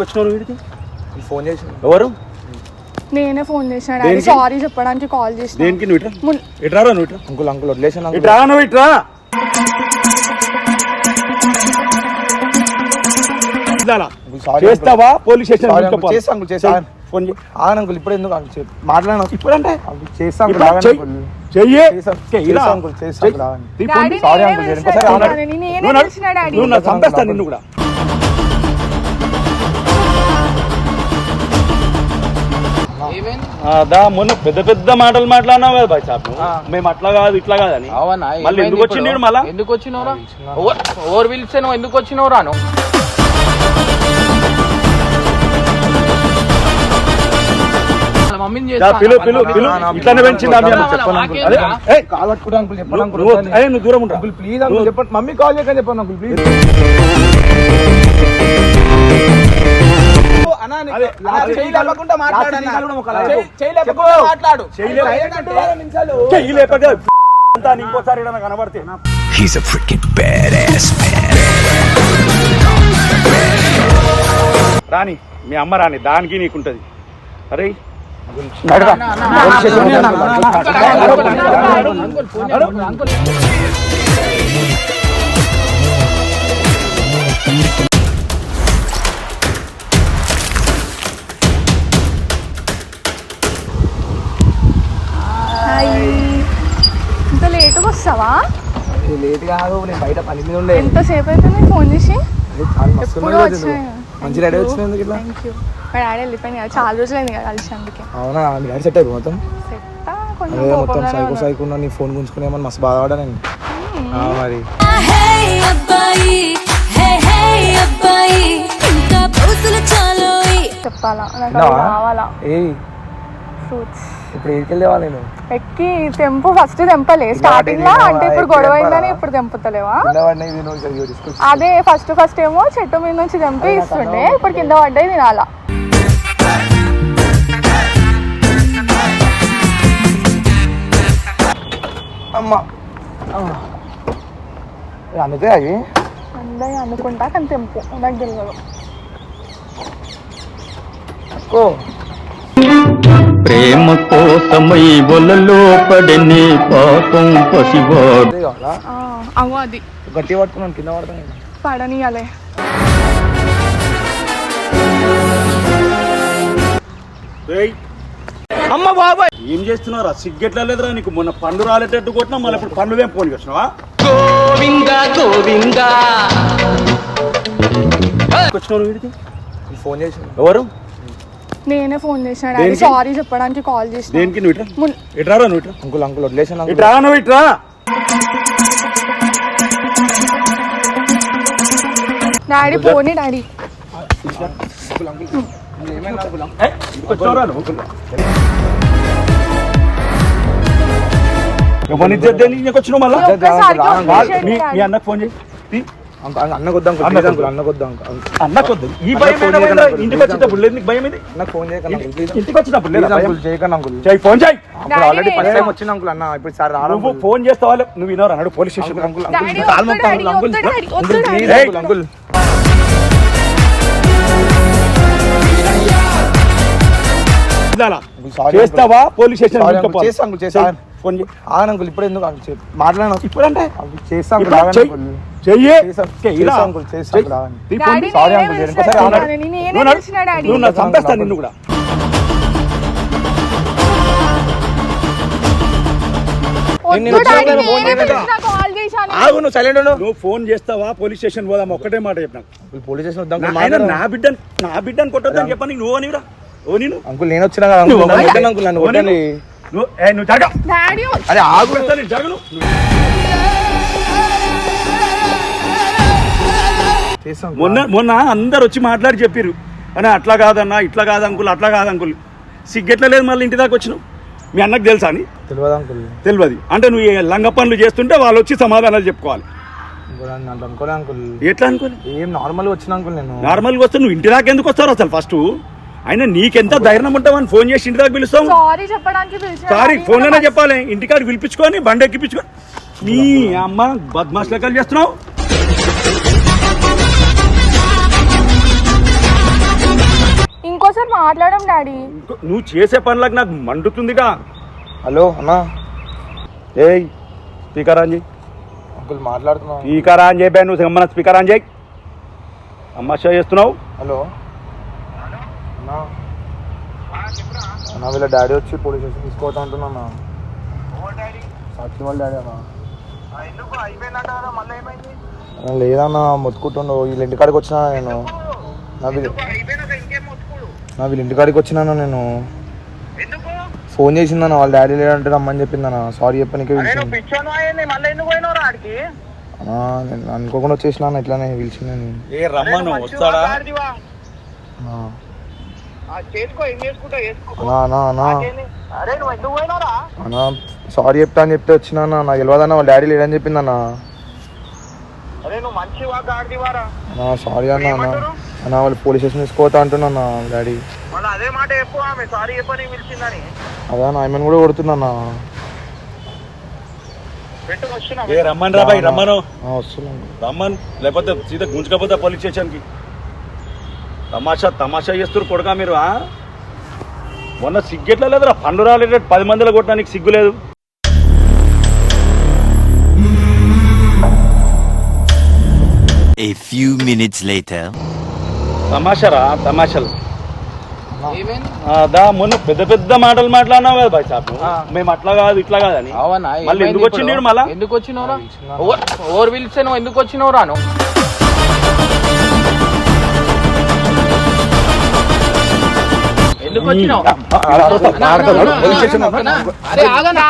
వచ్చినావు వీడికి? ఫోన్ చేసి ఎవరు? నేనే ఫోన్ చేసిన డాడీ. దేనికి? సారీ చెప్పడానికి కాల్ చేసిన. దేనికి నువ్వు ఇట్రా? మున్- ఇట్రారా నువ్వు ఇట్రా. అంకుల్ అంకుల్ వదిలేసాను అంకుల్. ఇట్రా నువ్వు ఇట్రా. ఇట్లాలా. అంకుల్ సారీ చేస్తావా? పోలీస్ స్టేషన్ చేస్తా చేస్తా. ఫోన్ చేయి ఆగను అంకుల్ ఇప్పుడు ఎందుకు అంకుల్ చెప్పు. మాట్లాడను. ఇప్పుడంటే? అంకుల్ చేస్తా అంకుల్ ఇప్పుడు ఆగను చెయ్యి. అంకుల్. చెయ్యి. చేస్తా- చెయ్యిరా. చేస్తా అంకుల్, చేస్తా చెయ్యి. అంకుల్, ఆగండి. తీ ఫోన్ డాడీ సారీ నేనే అంకుల్, పిలిచిన ఇంకోసారి డాడీ, ఆగండి. నేనే నువ్వు నడు. పిలిచిన డాడీ. నువ్వు నా చంపేస్తా నిన్ను కూడా. ఆ, దా మొన్న పెద్ద పెద్ద మాటలు మాట్లాడినావు కదా బాయ్ సాబ్. మేము అట్లా కాదు ఇట్లా కాదని. అవునా? మళ్ళీ ఎందుకు ఈడు మళ్ళా? ఎందుకు వచ్చినవరా ఓవర్ పిలిస్తే నువ్వు ఎందుకు వచ్చినవరా నువ్వు? వాళ్ళ మమ్మీని దా, చేస్తా పిలు అన్న పిలు పని. పిలు. నా- నా- ఇట్లానే పెంచింది ఆమె చెప్పను అని చెప్పను అంకుల్. అదే నాకేం ఏయ్, కాల్ పట్టుకుంటా అంకుల్ చెప్పండి దూరం ఉంటా ప్లీజ్ అంకుల్ మమ్మీ కాల్ చేయకని చెప్పండి అంకుల్ ప్లీజ్ ఇంకోసారి ఏదైనా కనబడితే He's a freaking badass man. రాని మీ అమ్మ రాని దానికి నీకుంటది అరే లేట్ కాదు నేను బయట పని మీద ఉండే. ఎంతసేపు అయిపోయింది ఫోన్ చేసి? ఎప్పుడు వచ్చాయి. మంచి రెడీ ఇట్లా? థ్యాంక్ యూ మా డాడీ వెళ్ళిపోయింది కదా చాలా కదా కలిసి అందుకే. అవునా? నీ డాడీ సెట్ అయిపో మొత్తం? అదే మొత్తం కోపంగానే సైకో ఉన్నాడు. సైకో ఉన్నా నీ ఫోన్ గుంజుకునేమని మస్తు బాధపడా నేను? ఆ, మరి. హే అబ్బాయి. హే హే అబ్బాయి. ఇంకా పౌసులు చాలోయి. చెప్పాలా? కావాలా? ఏయ్. ఫ్రూట్స్ ఇప్పుడు ఏడికెళ్ళేవా నేను? ఎక్కి తెంపు ఫస్ట్ తెంపలే. స్టార్టింగ్లో? అంటే ఇప్పుడు గొడవ? అయిందని ఇప్పుడు తెంపుతలేవా? అదే ఫస్ట్ ఫస్ట్ ఏమో చెట్టు మీద నుంచి తెంపి ఇస్తుండే. ఇప్పుడు కింద పడ్డాయి తినాలా? అమ్మ. అందుకే అవి? అందరి అనుకుంటా కానీ తెంపు నాకు తెలియదు కో ప్రేమ కోసమై వలలో పడని పాపం పసివాడు అదే కావాలా ఆ, అవు అది గట్టి పట్టుకున్నాను కింద పడతాను. పడనీయాలే. అమ్మ బాబాయ్! ఏం చేస్తున్నారా సిగ్గెట్లా లేదురా నీకు? మొన్న పండు రాలేటట్టు కొట్టినా మళ్ళీ ఇప్పుడు పండు ఏం ఫోన్ వచ్చినావా గోవిందా గోవిందా. వచ్చినావు వీడికి ఫోన్ చేసి ఎవరు? నేనే ఫోన్ చేసిన డాడీ దేనికి? సారీ చెప్పడానికి కాల్ చేసిన దేనికి నువ్వు ఇట్రా మున్- ఇట్రారా నువ్వు ఇట్రా అంకుల్ అంకుల్ వదిలేసాను అంకుల్ ఇట్రా నువ్వు ఇట్రా డాడీ పోనీ డాడీ వచ్చినావురా నువ్వు ఎవరిని ఇద్దేని నీకు వచ్చినావు మళ్ళా నువ్వు ఒక్కసారి రా, రా, ఫోన్ రా. చేయండి మీ డాడీ. మీ అన్నకు ఫోన్ చేయి తీ. అంకుల్ అంకుల్ అన్నకొద్దు. అన్నకొద్దు. అన్నకొద్దు. ఈ భయం. ఇంటికి వచ్చేటప్పుడు లేదు నీకు ఇది? ఫోన్ చేయకండి అంకుల్ ప్లీజ్ ఇంటికి వచ్చినప్పుడు లేదా ప్లీజ్ భయం? అంకుల్ చేయకండి అంకుల్. చేయి ఫోన్ చేయి. అంకుల్ ఆల్రెడీ ఫస్ట్ టైం వచ్చిన అంకుల్ అన్న. ఇప్పుడు సార్ రాడు నువ్వు ఫోన్ చేస్తావా నువ్వు వినవరా అన్నాడు police station uncle uncle. Call మొక్కు అంకుల్. అంకుల్ చేస్తావా? పోలీస్ స్టేషన్ సారీ తీసుకుపో. ఫోన్ అంకుల్ ఇప్పుడు ఎందుకు మాట్లాడను? చేస్తా ఇప్పుడు ఆగను చెయ్యి. అంకుల్? చెయ్యి. చేస్తా అంకుల్. అంకుల్. సారీ నిన్ను కూడా. ఆగు నువ్వు సైలెంట్ నువ్వు ఫోన్ చేస్తావా? పోలీస్ స్టేషన్ పోదాం ఒక్కటే మాట చెప్పినా. పోలీస్ స్టేషన్ వద్దాం నా- ఆయన నా బిడ్డని కొట్టొద్దని చెప్పని నువ్వు అనిరా ఓ నేను అంకుల్ నేను వచ్చినా అంకుల్ నన్ను నువ్వు ఏ, నువ్వు జరగ. డాడీ అరే ఆగు. జరగను. మొన్న మొన్న అందరు వచ్చి మాట్లాడి చెప్పిర్రు. అని అట్లా కాదన్నా ఇట్లా కాదు అంకుల్ అట్లా కాదు అంకుల్. సిగ్గెట్లా లేదు మళ్ళీ ఇంటి దాకా వచ్చినావు? మీ అన్నకు తెలుసా అని? తెలియదు అంకుల్. తెలియదు. అంటే నువ్వు ఏ లంగ పనులు చేస్తుంటే వాళ్ళు వచ్చి సమాధానాలు చెప్పుకోవాలి. అనుకోలే అంకుల్. ఎట్లా అనుకోని ఏం నార్మల్ వచ్చిన అంకుల్ నేను. నార్మల్గా వస్తే నువ్వు ఇంటి దాకా ఎందుకు వస్తావు అసలు ఫస్ట్ అయినా నీకెంత ధైర్యం ఉంటావని ఫోన్ చేసి ఇంటి దాకా పిలుస్తావు సారీ చెప్పడానికి పిలిచిన సారీ డాడీ. ఫోన్లోనే చెప్పాలి. ఇంటికాడికి పిలిపించుకొని బండి ఎక్కిపించుకొని. నీ అమ్మ బద్మాష్ లెక్కలు చేస్తున్నావు? ఇంకోసారి మాట్లాడడం డాడీ. ఇంకో- నువ్వు చేసే పనులకు నాకు మండుతుందిగా. హలో అన్నా. ఏయ్ స్పీకర్ ఆన్ చేయి. అంకుల్ మాట్లాడుతున్నా. స్పీకర్ ఆన్ చేయబా నువ్వు మన స్పీకర్ ఆన్ చేయి. అమ్మాషా చేస్తున్నావు. హలో అన్నా అన్నా వీళ్ళ డాడీ వచ్చి పోలీస్ స్టేషన్ తీసుకోవద్దు అంటున్నా అన్నా. సాక్షి వాళ్ళ డాడీ అన్నా. లేదన్నా మొత్తుకుంటుండు. వీళ్ళ ఇంటికాడికి వచ్చినా నేను. నా వీళ్ళ నా వీళ్ళ ఇంటికాడికి వచ్చినాను నేను. ఫోన్ చేసిందన్న వాళ్ళ డాడీ లేదంటే రమ్మని చెప్పిందన్న. సారీ చెప్పనికే నేను అనుకోకుండా వచ్చేసినా అన్న ఇట్లానే పిలిచింది నేను. ఏ రమ్మను వస్తాడా? అన్నా. అన్నా అన్నా అన్నా అన్నా సారీ చెప్తా అని చెప్తే వచ్చినా అన్న నాకు తెలియదన్న వాళ్ళ డాడీ లేడని చెప్పిందన్న అన్నా. సారీ అన్న అన్న. అన్న వాళ్ళు పోలీస్ స్టేషన్ తీసుకోవతా అంటున్నా అన్న డాడీ. అదే అన్న ఆమెను కూడా కొడుతున్నా ఏ రమ్మన్ రా బాయ్ రమ్మను. వస్తున్నాను రమ్మన్. లేకపోతే సీదా గుంజుకపోతే పోలీస్ స్టేషన్కి. తమాషా తమాషా చేస్తారు కొడుకా మీరు? మొన్న సిగ్గెట్లా లేదురా పండు రాలేదు పది మందిలో కొట్టడానికి సిగ్గు లేదు A few minutes later. తమాషారా తమాషాలు దా మొన్న పెద్ద పెద్ద మాటలు మాట్లాడినావు కదా బాయ్ సాబ్ మేము అట్లా కాదు ఇట్లా కాదని అవునా మళ్ళీ ఎందుకు? ఈడు మళ్ళా? ఎందుకు వచ్చినవరా ఓవర్ పిలిస్తే నువ్వు ఎందుకు వచ్చినవరా నువ్వు ఎందుకు వచ్చినావు అరే ఆగనా,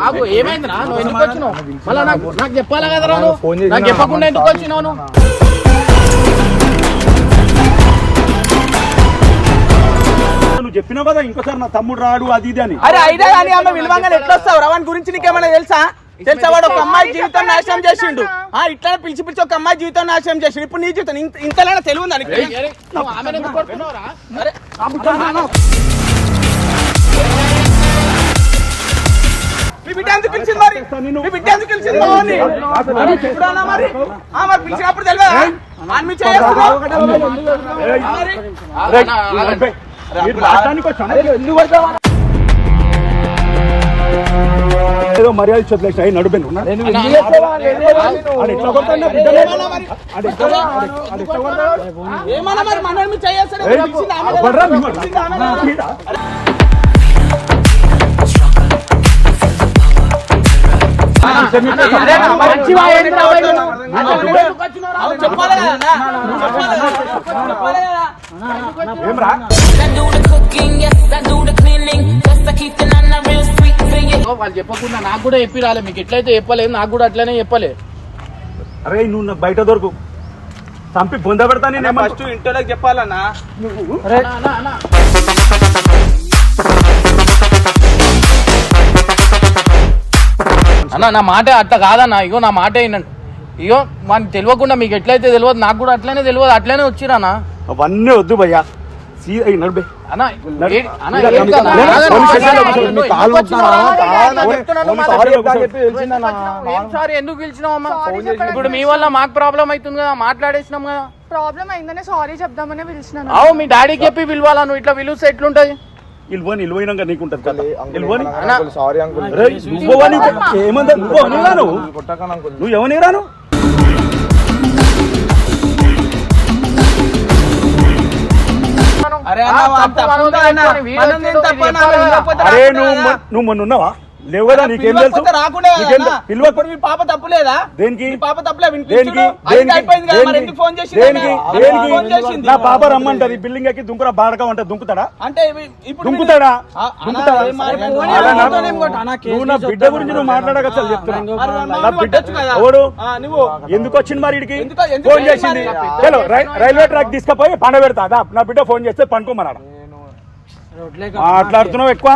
నువ్వు ఎందుకు వచ్చినావు మళ్ళా నాకు నాకు చెప్పాలా కదరా నువ్వు నాకు చెప్పకుండా ఎందుకు వచ్చినావు నువ్వు నువ్వు చెప్పినావు కదా ఇంకోసారి నా తమ్ముడు రాడు అది ఇది అని అరే అయినా కానీ ఆమె విలువంగా ఎట్లా వస్తావు రవాణి గురించి నీకేమైనా తెలుసా తెలుసా వాడు ఒక అమ్మాయి జీవితం నాశనం చేసిండు. ఆ ఇట్లా పిలిచి పిలిచి ఒక అమ్మాయి జీవితం నాశనం చేసిండు. ఇప్పుడు నీ జీవితం ఇంత- ఇంతలోనే తెలివి ఉందా ఎందుకు కొడుతున్నావురా? అరే, మీ బిడ్డ ఎందుకు పిలిచింది మరి? మీ బిడ్డ ఎందుకు పిలిచింది మావాడిని? మరి ఇప్పుడన్నా మరి? ఆ మరి పిలిచినప్పుడు తెలియదా? అని మీ చేస్తున్నావు. ఏయ్, ఏదో మర్యాద చదిలేసిన అయ్యి నడుపే నువ్వు నా- ఆడు ఎట్లా కొడతాడు? నా బిడ్డని? ఆడు ఎట్లా- ఆడు ఎట్లా కొడతాడు? ఏమన్నా మరి మనల్ని మీ చేయేస్తాడు? ఏయ్, పిలిచింది ఆమె కొడరా కదా. మిమ్మల్ని? పిలిచింది ఆమె కదా. ఈడ. అరేనా, మంచి వాడు ఏంట్రా వాడు? నువ్వు ఎందుకు వచ్చినావురా? నువ్వు చెప్పాలి కదా వాళ్ళు చెప్పకుండా నాకు కూడా చెప్పి రాలే మీకు ఎట్లయితే చెప్పలేదు నాకు కూడా అట్లనే చెప్పలే. అరే నువ్వు బయట దొరకు. చంపి బొంద పెడతా నేను ఫస్ట్ ఇంటోళ్ళకి చెప్పాలన్నా. అన్నా, నా మాట అట్లా కాదన్న. ఇగో నా మాట ఏంటంటే ఇగో మనకి తెలియకుండా మీకు ఎట్లయితే తెలియదు నాకు కూడా అట్లనే తెలియదు అట్లనే వచ్చిరానా అవన్నీ వద్దు భయ్యా. నడుపే ఎందుకు పిలిచినావమ్మా ఇప్పుడు మీ వల్ల మాకు ప్రాబ్లం అవుతుంది కదా మాట్లాడేసినాం కదా. ప్రాబ్లం అయిందనే సారీ చెప్దామనే పిలిచినాను. అవు మీ డాడీకి చెప్పి పిలవాలా నువ్వు? ఇట్లా పిలుస్తే ఎట్లుంటది ఇల్వని ఇల్వైనాక నీకుంటది కదా. ఇల్వని? అంకుల్ సారీ అంకుల్ అరే నువ్వు నువ్వు ఎవరిని రాను. మొ- నువ్వు మొన్న ఉన్నావా? లేవు కదా నీకేం తెలుసు? పిలవకపోతే మీ పాప తప్పులేదా? దేనికి? మీ పాప తప్పులే దేనికి? వినిపించుడు అయితే దేనికి? అయిపోయింది కదా మరి దేనికి? ఎందుకు ఫోన్ చేసింది దేనికి? ఆమె? దేనికి? ఫోన్ చేసింది. నా పాప రమ్మంటది బిల్డింగ్ ఎక్కి దుంకురా బాడక అంటే దుంకుతాడా? అంటే ఇప్పుడు దుంకుతాడా? నువ్వు నా బిడ్డ గురించి నువ్వు మాట్లాడక అసలు చెప్తున్నా. నా బిడ్డ. ఎవడు? నువ్వు. ఎందుకు వచ్చింది మరి ఇడికి ఫోన్ చేసింది? చలో రైల్వే ట్రాక్ తీసుకుపోయి పండ పెడతా. నా బిడ్డ ఫోన్ చేస్తే పండుకోమన్నాడు? మాట్లాడుతున్నావు ఎక్కువ?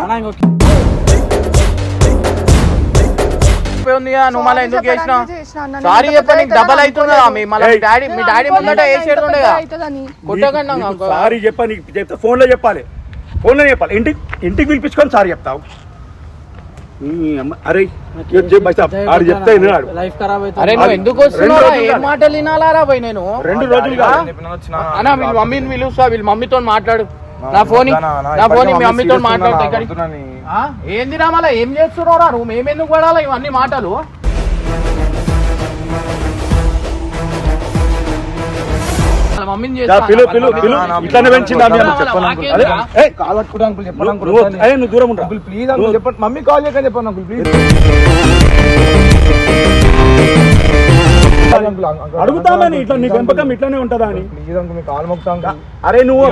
ఉంది కదా, నువ్వు మళ్ళీ ఎందుకు చేసినావు? సారీ డబల్ అవుతుంది? మీ మళ్ళీ. డాడీ మీ నేను డాడీ ముందట. కొట్టకండి. సారీ చెప్తే ఫోన్లో చెప్పాలి. ఫోన్లో చెప్పాలి. ఇంటికి ఇంటికి పిలిపించుకొని సారీ చెప్తావు. అరే. ఆడు చెప్తే నువ్వు ఎందుకు వస్తున్నావు ఏం. మాటలు వినాలారా పోయి నేను? రెండు అన్న వీళ్ళ మమ్మీని పిలుస్తా వీళ్ళ మమ్మీతో మాట్లాడు. నా ఫోన్ నా ఫోన్ మీ మమ్మీతో మాట్లాడతా? ఏంది రామాల ఏం చేస్తున్నావురా? నువ్వు మేమెందుకు పడాలా? ఇవన్నీ మాటలు. మమ్మీని యా, చేస్తా పిలు అన్న. పిలు. పిలు ఇట్లానే పెంచింది ఆమె అమ్మ. చెప్పాలా? అదే, మాకేందిరా? ఏయ్, కాల్ పట్టుకుంటా అంకుల్ చెప్పండి నువ్వు- అంకుల్ నువ్వు- వద్దని. ఏయ్, నువ్వు దూరం అంకుల్ ప్లీజ్ అంకుల్ చెప్పండి. మమ్మీ కాల్ చేయకని చెప్పండి అంకుల్ ప్లీజ్ అడుగుతామని ఇట్లా నీ పెంపకం ఇట్లానే ఉంటదా అని? అరే నువ్వు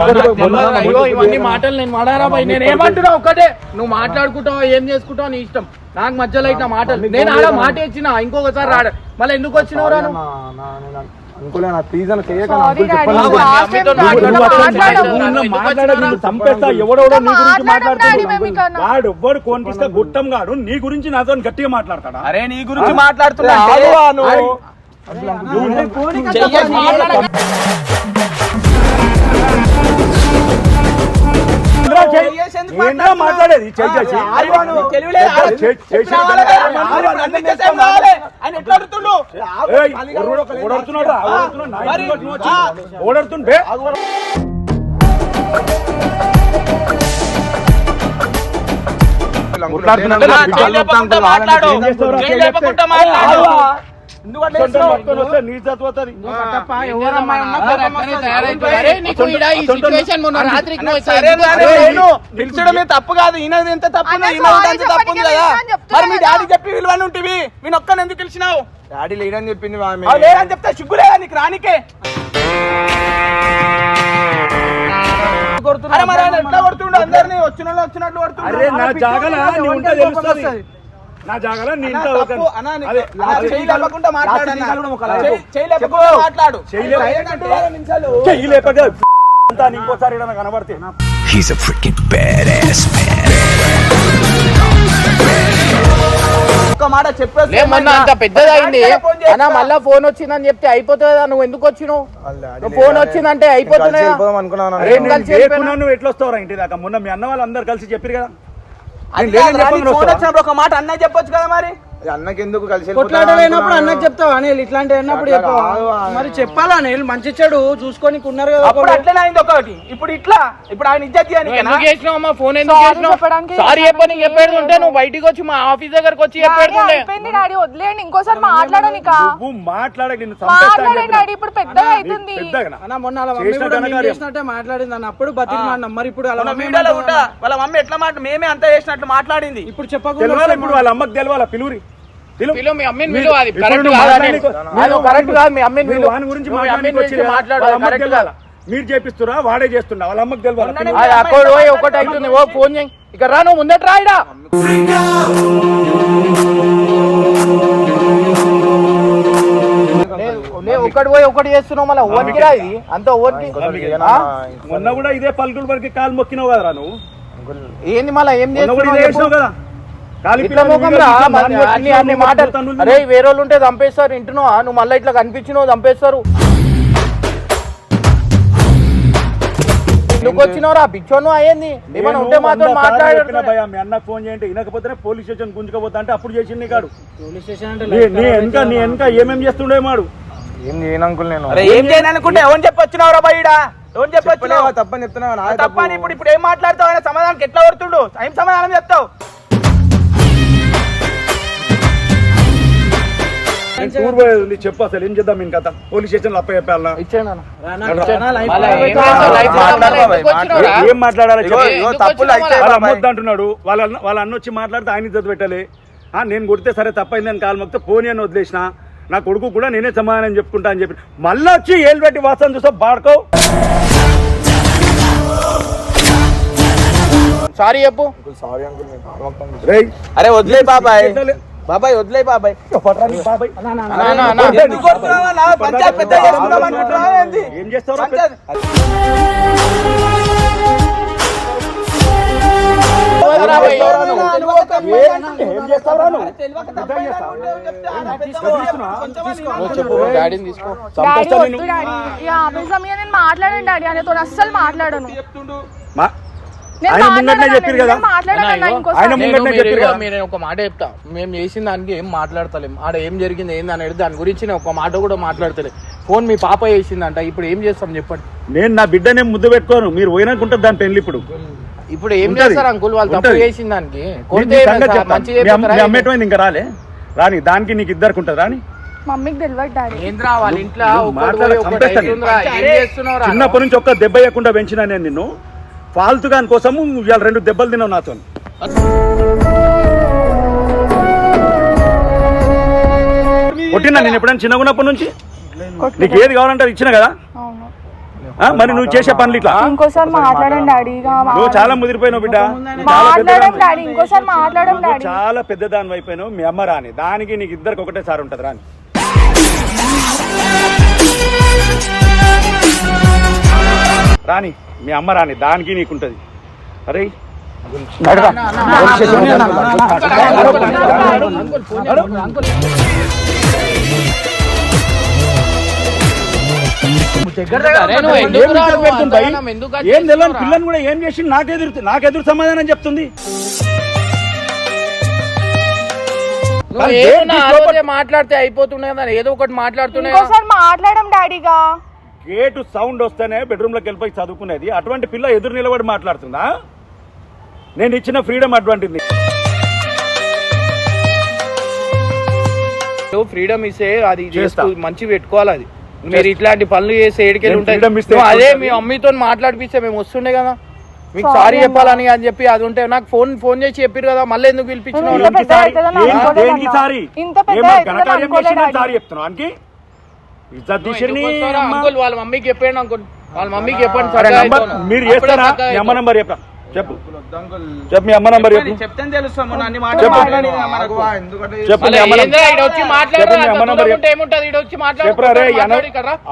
ఇవన్నీ మాటలు నేను మాడారా నేను ఏమంటున్నా ఒక్కటే? నువ్వు మాట్లాడుకుంటావు? ఏం చేసుకుంటావు నీ ఇష్టం? నాకు మధ్యలో ఇట్లా మాటలు. నేను ఆడ మాట ఇచ్చిన ఇంకొకసారి రాడ మళ్ళీ ఎందుకు వచ్చినావు రా నువ్వు? అనుకోలే నా ప్లీజ్ అని చేయకని సారీ అంకుల్ డాడీ చెప్పండి నువ్వు లాస్ట్ మమ్మీతో టైం మాట్లాడు, డాడీతో నువ్వు మాట్లాడము. మాట్లాడు. నువ్వు ఎందుకు మాట్లాడకు, వచ్చినావు? నువ్వు? చంపేస్తా ఎవడెవడో నీ గురించి మాట్లాడం డాడీ మేము ఇక్కడ మాట్లాడుతున్నాడు వాడు ఎవ్వడు కోనిపిస్తే గుట్టం గాడు? నీ గురించి నాతో గట్టిగా మాట్లాడతాడా? అరే నీ గురించి మాట్లాడుతున్నా. మాట్లాడేది చెయ్యి చేసి అరే నువ్వు తెలివిలేదు. చెయ్- చెయ్- చెయ్- ఎప్పుడు రావాలి కదా? మరి అన్ని చేసేం రావాలి. ఆయన ఎట్లా అడుగుతుండు? ఏయ్, ఎవడో- ఎవడడుతున్నాడు రా? ఎవడడుతున్నాడు? నా ఇంటికి వచ్చి నువ్వు వచ్చి ఎవడడుతుండే? కొట్లాడుతున్నాడు నా నా బిడ్డ. చెయ్యి లేపకుండా మాట్లాడు. ఏం చేస్తావురా? చెయ్యి లేపకుండా మాట్లాడు. ఎందుకు అట్లా సొంతం చేస్తున్నావు? పట్టుకొని వస్తే నీ చదువు అవుతుంది. ఎవరమ్మాయి ఉన్నా అందరూ అట్లనే తయారైపోయారు. అరే, నీకు ఈడ ఈ situation మొన్న రాత్రికి నువ్వు సరే ఎందుకు నాన్న, వచ్చావు? నేను పిలిచడం ఏం తప్పు కాదు ఈయనది ఎంత తప్పు తప్పు ఉంది కదా మరి మీ డాడీ చెప్పి విలువని ఉంటివి మీ ఒక్కని ఎందుకు పిలిచినావు డాడీ లేడని చెప్పింది లేదని చెప్తే సిగ్గు లేదా నీకు రానికే ఆయన ఎట్లా కొడుతుండు అందరినీ వచ్చిన వచ్చినట్లు కొడుతుండు అరే నా జాగల నీ ఇంట్లో అదే, చెయ్యి లేపకుండా మాట్లాడు అన్న. చెయ్యి- చెయ్యి లేపకుండా మాట్లాడు. చెయ్యి చెయ్యి లేపక అంతా ఇంకోసారి ఈడ నాకు కనబడితే He's a freaking badass man. ఒక్క మాట చెప్పేసి లే మొన్న అంత పెద్దది అయింది. ఫోన్ చేస్తా. అన్న మళ్ళా ఫోన్ వచ్చిందని చెప్తే అయిపోతుంది? కదా నువ్వు ఎందుకు వచ్చినావు? నువ్వు ఫోన్. వచ్చిందంటే అయిపోతున్నాయా? కలిసి వెళ్ళిపోయినా? నువ్వు ఎట్లా వస్తావురా ఇంటి దాకా? మొన్న మీ అన్న వాళ్ళు అందరు కలిసి చెప్పారు కదా. ఒక మాట అన్నయ్య చెప్పొచ్చు కదా మరి? అన్నకి ఎందుకు కలిసి కొట్లాడలేనప్పుడు అన్నకు చెప్తావా అనిల్? ఇట్లాంటి అన్నప్పుడు చెప్పవా? మరి చెప్పాలా అనిల్? మంచి చెడు చూసుకొని ఉన్నారు కదా అప్పుడు అట్లనే అయింది ఒకటి. ఇప్పుడు ఇట్లా ఇప్పుడు ఆయన ఇజ్జత్ చేసినావు అమ్మా? ఫోన్ ఎందుకు చేసినావు? సారీ చెప్పని చెప్పేది ఉంటే నువ్వు బయటికి వచ్చి మా ఆఫీస్ దగ్గరకు వచ్చి చెప్పేది డాడీ వదిలేయండి. ఇంకోసారి మాట్లాడనిక నువ్వు మాట్లాడక నిన్ను అని మాట్లాడండి. డాడీ ఇప్పుడు పెద్దగా అవుతుంది. పెద్దగా అన్న మొన్న మమ్మీ కూడా మేము. చేసినట్టే మాట్లాడింది అన్న. అప్పుడు బతికి మరి ఇప్పుడు వీడియోలో ఉంటా అన్న? వాళ్ళ మమ్మీ ఎట్లా మాట మేమే అంతా చేసినట్లు మాట్లాడింది. ఇప్పుడు చెప్పకుండా ఇప్పుడు వాళ్ళ అమ్మకి తెలవాలా పిలువురి? పిలువు. పిలువు మీ అమ్మని మీరు- అది. కరెక్ట్ కాదు కరెక్ట్ కాదు మీ అమ్మని వాని గురించి కరెక్ట్? కాదు. చేపిస్తురా? వాడే చేస్తుండా వాళ్ళ అమ్మకి అక్కడ పోయి ఒకటి అవుతుంది. ఓ ఫోన్ చేయి. ఇక రా నువ్వు ముందట రాయిడా ఒకటి పోయి ఒకటి చేస్తున్నావు మళ్ళీ ఓన్కి రా ఇది. అంత ఓన్కి? మొన్న కూడా ఇదే పల్లెటూరు వరకు కాలు మొక్కినావు కదరా నువ్వు? ఏంది మళ్ళీ ఏం చేస్తున్నావు కదా. అరే వేరే వాళ్ళు ఉంటే చంపేస్తారు ఇంటున్నావా? నువ్వు మళ్ళీ ఇట్లా కనిపించినావు చంపేస్తారు. ఎందుకు వచ్చినావురా? పిచ్చోను అయ్యింది ఏమైనా ఉంటే నేను మాతో వంద సార్లు చెప్పిన మాట్లాడు భయ్యా, మీ అన్నకు ఫోన్ చేయండి. వినకపోతేనే పోలీస్ స్టేషన్ గుంజుకపోతా అంటే అప్పుడు చేసింది కాడు. పోలీస్ స్టేషన్ అంటే నీ లైఫ్ నీ ఖరాబ్ వెనక నీ అవుతుంది వెనక ఏమేం చేస్తుండే మాడు? ఏం చేయను నేను. ఏం చేయను అనుకుంటే ఎవరు చెప్పొచ్చినావు రా బయట ఎవరు చెప్పొచ్చినావు? తప్పని చెప్తున్నా నాదే తప్ప. అని ఇప్పుడు ఇప్పుడు ఏం మాట్లాడతావు? ఆయన సమాధానానికి ఎట్లా కొడుతుండు? ఏం సమాధానం చెప్తావు? టూర్ పోయేది ఉంది చెప్పు అసలు ఏం చేద్దాం నేను కథ పోలీస్ స్టేషన్ అప్ప ఖరాబ్ ఏం మాట్లాడాలి అంటున్నాడు. వాళ్ళ అన్న వాళ్ళ అన్న వచ్చి మాట్లాడితే ఆయన ఇద్దరు పెట్టాలి. ఆ, నేను కొడితే సరే తప్పైందని కాలు మొక్కితే పోనీ అని వదిలేసిన. నా కొడుకు కూడా నేనే సమాధానం చెప్పుకుంటా అని చెప్పి. మళ్ళీ వచ్చి ఏళ్ళు పెట్టి వాసన చూసా బాడుకో. సారీ చెప్పు. సారీ అంకుల్ అరే వదిలే బాబాయ్. బాబాయ్ వదిలే బాబాయ్ పంచాయతీ పెద్ద చేసుకుందాం అనుకుంటున్నావా ఏంది? ఏం చేస్తావు డాడీ మాట్లాడండి డాడీ ఆయనతో అస్సలు మాట్లాడను ఆయన ముంగట్నే మాట్లాడాను, చెప్పారు కదా. ఆయన ముంగట్నే చెప్పారు. మీరు ఒక మాట చెప్తా. మేము చేసిన దానికి ఏం మాట్లాడతలేం. ఆడ ఏం జరిగింది ఏంది అనేది దాని గురించి నేను ఒక మాట కూడా మాట్లాడతలే. ఫోన్ మీ పాప చేసిందంట ఇప్పుడు ఏం చేస్తాం చెప్పండి. నేను నా బిడ్డనే ముద్దు పెట్టుకోను. మీరు పోయినాక ఉంటుంది దాని పెళ్ళి ఇప్పుడు. ఇప్పుడు ఏం. చేస్తారు అంకుల్ వాళ్ళు? తప్పు. చేసిన దానికి? అమ్మేటమైంది ఇంకా రాలే? రాని దానికి నీకు ఇద్దరికి ఉంటుంది రాని. మమ్మీకి తెలియదు డాడీ. ఏంద్రా వాళ్ళ ఇంట్లో? చిన్నప్పటి నుంచి ఒక్క దెబ్బ వేయకుండా పెంచినా నేను నిన్ను. ఫాల్తుగా కోసం ఇవాళ రెండు దెబ్బలు తిన్నావు నాతో. కొట్టినా నేను ఎప్పుడైనా చిన్నగా ఉన్నప్పటి నుంచి? నీకు ఏది కావాలంటే అది ఇచ్చిన కదా? ఆ, మరి నువ్వు చేసే పనులు ఇట్లా? ఇంకోసారి మాట్లాడండి డాడీ ఇక మా- నువ్వు చాలా ముదిరిపోయినావు బిడ్డ. చాలా మాట్లాడడం పెద్దదానివి. డాడీ ఇంకోసారి మాట్లాడడం నువ్వు డాడీ. చాలా పెద్ద దాని అయిపోయినావు. మీ అమ్మ రాని. దానికి నీకు ఇద్దరికి ఒకటే సారి ఉంటుంది రాని. రాని మీ అమ్మ రాని దానికి నీకుంటది అరే ఏం తెలియని? పిల్లని కూడా ఏం చేసి నాకెదురు నాకెదురు సమాధానం చెప్తుంది? మాట్లాడితే అయిపోతుండే కదా ఏదో ఒకటి మాట్లాడుతున్నాయి ఇంకోసారి మాట్లాడడం డాడీగా గేటు సౌండ్ వస్తేనే బెడ్రూమ్లోకి వెళ్ళిపోయి చదువుకునేది. అటువంటి పిల్ల ఎదురు నిలబడి మాట్లాడుతుందా? నేను ఇచ్చిన ఫ్రీడమ్ అటువంటిది. ఫ్రీడమ్ ఇస్తే అది చేస్తా. మంచి పెట్టుకోవాలి అది. మీరు ఇట్లాంటి పనులు చేసి ఏడికెళ్ళి ఉంటాయి. అదే మీ మమ్మీతో మాట్లాడిపిస్తే మేము వస్తుండే కదా. మీకు సారీ. చెప్పాలని అని చెప్పి అది ఉంటే నాకు ఫోన్ ఫోన్ చేసి చెప్పారు కదా మళ్ళీ ఎందుకు నువ్వు ఇజ్జత్ తీసిర్ని అమ్మ. అంకుల్ వాళ్ళ మమ్మీకి చెప్పండి అంకుల్. వాళ్ళ మమ్మీకి చెప్పండి సరదా నంబర్. మీరు చేస్తారా? మీ అమ్మ. నంబర్ చెప్పరా? చెప్పు. చెప్పు మీ అమ్మ నంబర్ చెప్పు. అన్ని మీ అమ్మ నంబర్ వచ్చి మాట్లాడు మీ అమ్మ నంబర్ ఏముంటది? వచ్చి మాట్లాడు.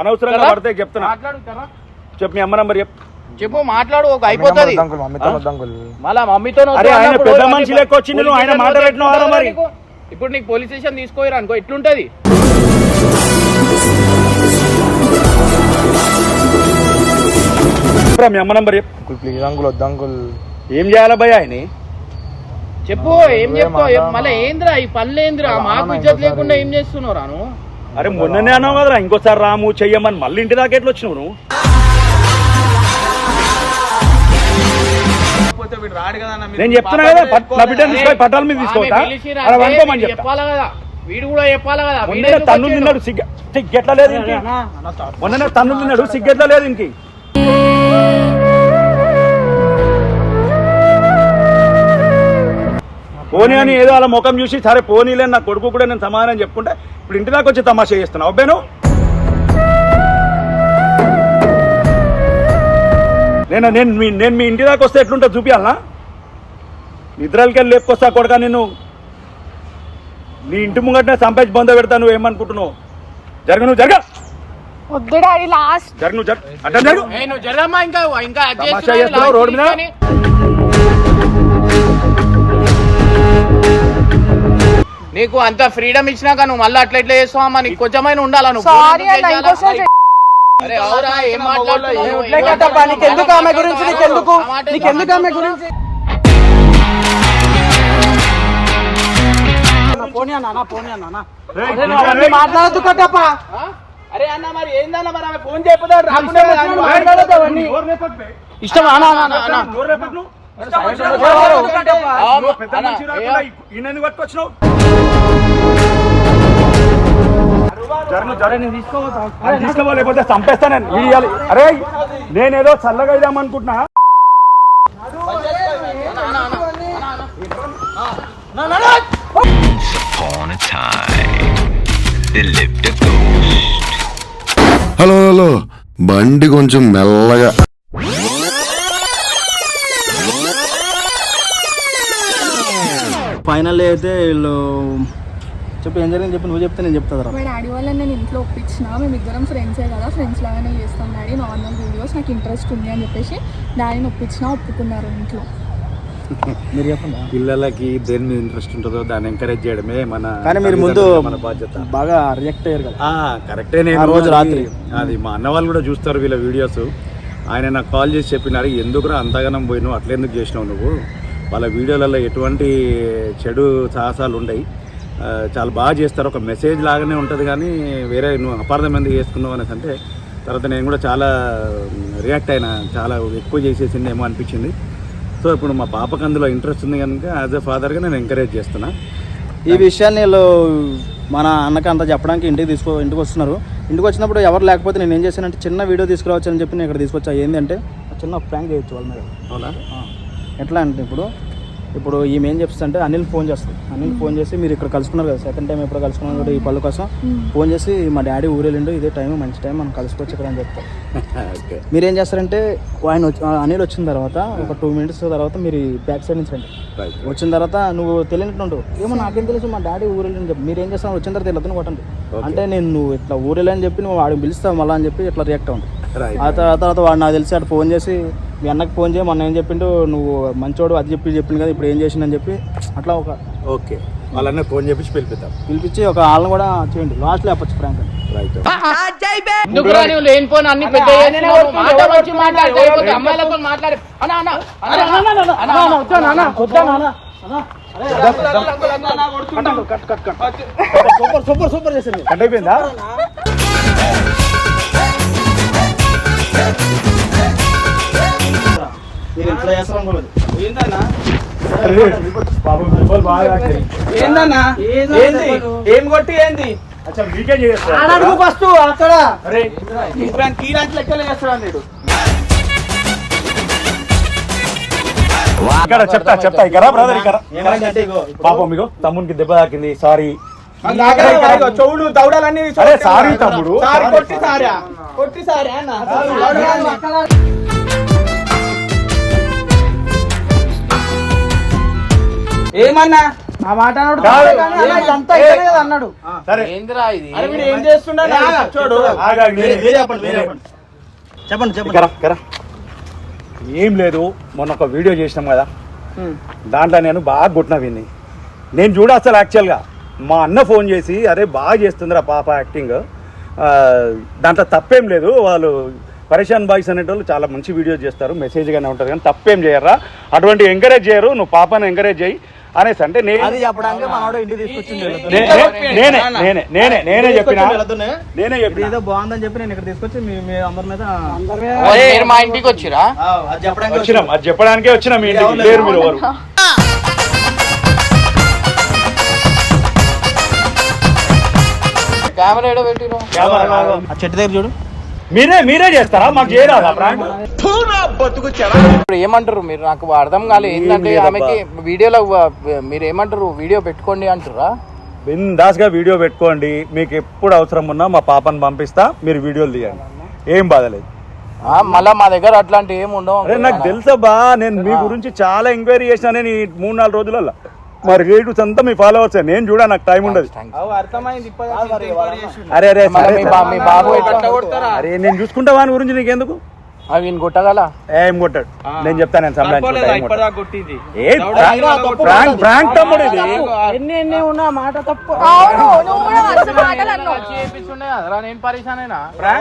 అనవసరంగా. పడితే చెప్తున్నా. చెప్పు మీ అమ్మ నంబర్ చెప్పు. చెప్పు మాట్లాడు ఒక అయిపోతుంది. మళ్ళా మమ్మీతో ఆయన పెద్ద మనిషి లెక్క వచ్చి నువ్వు ఆయన మరి? ఇప్పుడు నీకు పోలీస్ స్టేషన్ తీసుకోరు అనుకో ఎట్లుంటది? చెప్పురా మీ అమ్మ నంబర్ చెప్పు. అంకుల్ ప్లీజ్ అంకుల్ వద్దు అంకుల్. ఏం చేయాలా భయ ఆయన చెప్పు ఏం చెప్తావు? చెప్పు. మళ్ళీ ఏంద్రా ఈ పనులు ఏంద్రా? మాకు ఇజ్జత్ లేకుండా ఏం చేస్తున్నావు రాను? అరే మొన్ననే అన్నావు కదరా ఇంకోసారి రాము చెయ్యమని. మళ్ళీ ఇంటి దాకా ఎట్లా వచ్చినావు నువ్వు? పోతే వీడు రాడు కదా అన్న, మీరు నేను చెప్తున్నా కదా నా బిడ్డను తీసుకొని పట్టాల మీద అలా చెప్పాలా కదా? వీడు కూడా చెప్పాలా కదా? తన్ను? తిన్నాడు సిగ్గ సిగ్గెట్లా లేదు ఇంకి. మొన్ననే తన్ను తిన్నాడు సిగ్గెట్లా లేదు ఇంకి. పోనీ అని ఏదో అలా ముఖం చూసి సరే పోనీలే నా కొడుకు కూడా నేను సమాధానం చెప్పుకుంటే ఇప్పుడు ఇంటి దాకా వచ్చి తమాషా చేస్తున్నావు. అబ్బాను నేను నేను మీ నేను మీ ఇంటి దాకా వస్తే ఎట్లుంటే చూపియాలనా? నిద్రలకి వెళ్ళి లేపుకొస్తా కొడక నిన్ను. నీ ఇంటి ముంగటనే సంపాదించి బంద పెడతా నువ్వు ఏమనుకుంటున్నావు జరగ నువ్వు జరగ. వద్దు డాడీ లాస్ట్ జరగ నువ్వు జరగ అడ్డం జరగ ఏయ్, నువ్వు జరమ్మా ఇంకా ఇంకా అది తమాషా చేస్తున్నావు, చేస్తున్నావు లాస్ట్ రోడ్డు మీద? తీసుకొని. నీకు అంత ఫ్రీడమ్ ఇచ్చినాక నువ్వు మళ్ళీ అట్లా ఇట్లా చేస్తావా నీకు కొంచెమైనా ఉండాలా నువ్వు? సారీ ఫోన్ అన్న ఎందుకు ఇంకోసారి చేయాలా? అరే అవురా ఏం మాట్లాడుతున్నావు? ఇట్లే కదప్పా, నీకెందుకు ఆమె గురించి నీకెందుకు? నీకెందుకు ఆమె గురించి? పోనీ అన్న పోనీ అన్న మాట్లాడద్దు కట్టప్ప. అరే అన్న మరి ఏందన్న మరి ఆమె ఫోన్ చేయకపోతే. ఇష్టం పట్టుకొచ్చినావు? చంపేస్తా నేను. ఇయ్యాలి. అరే నేనేదో చల్లగా ఇద్దామనుకుంటున్నా Upon a time. హలో బండి కొంచెం మెల్లగా. ఫైనల్ అయితే వీళ్ళు చెప్పు ఏం జరిగింది? చెప్పు నువ్వు చెప్తే నేను చెప్తాను మా డాడీ వాళ్ళని నేను ఇంట్లో ఒప్పించిన మేము ఇద్దరం ఫ్రెండ్సే కదా ఫ్రెండ్స్ లాగానే చేస్తాం డాడీ. నార్మల్ వీడియోస్ నాకు ఇంట్రెస్ట్ ఉంది అని చెప్పేసి డాడీని ఒప్పించిన ఒప్పుకున్నారు ఇంట్లో. మీరు చెప్పండి. పిల్లలకి దేని మీద ఇంట్రెస్ట్ ఉంటుందో దాన్ని ఎంకరేజ్ చేయడమే మన కానీ మీరు ముందు మన బాధ్యత. బాగా రియాక్ట్ అయ్యారు కదా. కరెక్టే నేను రోజు రాత్రి. అది మా అన్న వాళ్ళు కూడా చూస్తారు వీళ్ళ వీడియోస్ ఆయన నాకు కాల్ చేసి చెప్పినారు ఎందుకురా అంతగానం పోయినావు? అట్లెందుకు చేసినావు నువ్వు? వాళ్ళ వీడియోలలో ఎటువంటి చెడు సాహసాలు ఉండయి. ఆ, చాలా బాగా చేస్తారు. ఒక మెసేజ్ లాగానే ఉంటుంది కానీ వేరే నువ్వు అపార్థం ఎందుకు చేసుకున్నావు అనేసి అంటే తర్వాత నేను కూడా చాలా రియాక్ట్ అయినా చాలా ఎక్కువ చేసేసిందేమో అనిపించింది. సో ఇప్పుడు మా పాపకు అందులో ఇంట్రెస్ట్ ఉంది కనుక యాజ్ ఎ ఫాదర్గా నేను ఎంకరేజ్ చేస్తున్నా. ఈ విషయాన్ని వీళ్ళు మన అన్నకి అంతా చెప్పడానికి ఇంటికి తీసుకో ఇంటికి వస్తున్నారు. ఇంటికి వచ్చినప్పుడు ఎవరు లేకపోతే నేను ఏం చేశానంటే చిన్న వీడియో తీసుకురావచ్చు అని చెప్పి నేను ఇక్కడ తీసుకొచ్చా. ఏంటంటే చిన్న ప్రాంక్ చేయొచ్చు వాళ్ళ మీద. అవునా? ఎట్లా అంటే ఇప్పుడు ఇప్పుడు ఈమె ఏం చెప్తుందంటే అనిల్ ఫోన్ చేస్తుంది. అనిల్ ఫోన్ చేసి మీరు ఇక్కడ కలుసుకున్నారు కదా సెకండ్ టైం ఎప్పుడు కలుసుకున్నారు కూడా ఈ పళ్ళు కోసం ఫోన్ చేసి మా డాడీ ఊరెళ్ళిండు ఇదే టైం మంచి టైం మనం కలుసుకోవచ్చు ఇక్కడ అని చెప్తారు ఓకే. మీరు ఏం చేస్తారంటే ఆయన అనిల్ వచ్చిన తర్వాత ఒక టూ మినిట్స్ తర్వాత మీరు బ్యాక్ సైడ్ నుంచి రండి. రైట్ వచ్చిన తర్వాత నువ్వు తెలియనట్టు ఏమో నాకేం తెలుసు మా డాడీ ఊరెళ్ళని చెప్పి. మీరు ఏం చేస్తాను వచ్చిన తర్వాత వెళ్ళొద్దని కొట్టండి. అంటే నేను నువ్వు ఇట్లా ఊరెళ్ళని చెప్పి నువ్వు వాడిని పిలుస్తావు మళ్ళీ అని చెప్పి ఇట్లా రియాక్ట్ అవ్వండి రైట్ ఆ తర్వాత తర్వాత వాడు నాకు తెలిసి అటు ఫోన్ చేసి మీ అన్నకి ఫోన్ చేయి మొన్న ఏం చెప్పిండు నువ్వు మంచోడు అది చెప్పి చెప్పింది కదా ఇప్పుడు ఏం చేసిందని చెప్పి అట్లా ఒక ఓకే. వాళ్ళనే ఫోన్ చేపించి పిలిపిద్దాం. పిలిపించి ఒక వాళ్ళని కూడా చేయండి. లాస్ట్లో చెప్పచ్చు prank right? Super super super చేసింది. కట్ అయిపోయిందా? ఏందన్నా? ఏంది? ఏం కొట్టి ఏంది? అడుగు ఫస్ట్ అక్కడ. అరే కీలాంటి లెక్కలు చేస్తాడు నేను ఇక్కడ చెప్తా చెప్తా ఇక్కడ బ్రదర్ ఇక్కడ పాపం మీకు తమ్మునికి దెబ్బ తాకింది సారీ. చెవులు దౌడలన్నీ అరే సారీ తమ్ముడు. సారీ కొట్టి సారా. కొట్టి సారా ఏమన్నా? ఆ మాట అన్నాడు కాదు. అన్న, ఇదంతా ఇతనే కదా అన్నాడు. సరే. ఏందిరా ఇది? అరే వీడు ఏం చేస్తున్నాడు చూడు ఆగు, ఆగు, నేనే. మీరే. చెప్పండి మీరే చెప్పండి. చెప్పండి చెప్పండి. కరా కరా. ఏం లేదు మొన్న ఒక వీడియో చేసినాం కదా. దాంట్లో నేను బాగా కొట్టిన విన్ని నేను చూడ అసలు యాక్చువల్గా మా అన్న ఫోన్ చేసి అరే బాగా చేస్తుందిరా పాప యాక్టింగ్ ఆ, దాంట్లో తప్పేం లేదు. వాళ్ళు పరేషాన్ బాయ్స్ అనేటోళ్ళు చాలా మంచి వీడియోస్ చేస్తారు. మెసేజ్గానే ఉంటుంది కానీ తప్పేం చేయరా అటువంటి ఎంకరేజ్ చేయరు. నువ్వు పాపను ఎంకరేజ్ చేయి. అనేసి అంటే నేను అది చెప్పడానికి మనోడు ఇంటికి తీసుకొచ్చింది నేనే నేనే నేనే నేనే చెప్పిన. నేనే చెప్పిన? ఏదో బాగుందని చెప్పి నేను ఇక్కడ తీసుకొచ్చి మీ అందరి మీద మీరు మా ఇంటికి వచ్చిరా? ఆ, అది చెప్పడానికి వచ్చినాం అది చెప్పడానికే వచ్చినాం మీ ఇంటికి. లేరు? మీరు ఎవరు? కెమెరా చెట్టు దగ్గర చూడు. మీరే మీరే చేస్తారా? మాకు చేయరాదా ప్రాంక్? ఇప్పుడు ఏమంటారు? మీరు నాకు అర్థం కాలేదు ఏంటంటే. ఆమెకి వీడియోలో మీరు ఏమంటారు? వీడియో పెట్టుకోండి అంటారా బిందాస్గా వీడియో పెట్టుకోండి. మీకు ఎప్పుడు అవసరం ఉన్నా మా పాపను పంపిస్తా. మీరు వీడియోలు తీయండి. ఏం బాధలేదు ఆ, మళ్ళా మా దగ్గర అట్లాంటి ఏమి ఉండవు నాకు తెలుసబ్బా. నేను మీ గురించి చాలా ఎంక్వైరీ చేసినా నేను ఈ మూడు నాలుగు రోజులలో మా రిలేటివ్స్ అంతా మీ ఫాలోవర్స్ నేను చూడ నాకు టైం ఉండదు. అర్థమైంది. అరే అరే బాబు అరే నేను చూసుకుంటా వాని గురించి నీకెందుకు? అవి ఈయన కొట్టగల ఏం కొట్టాడు నేను చెప్తాను నేను సంబంధించుకుంటా ఏం ప్రాంక్ ప్రాంక్ తమ్ముడు ఇది ఎన్ని ఎన్ని ఉన్నా మాట తప్పు అవును నువ్వు కూడా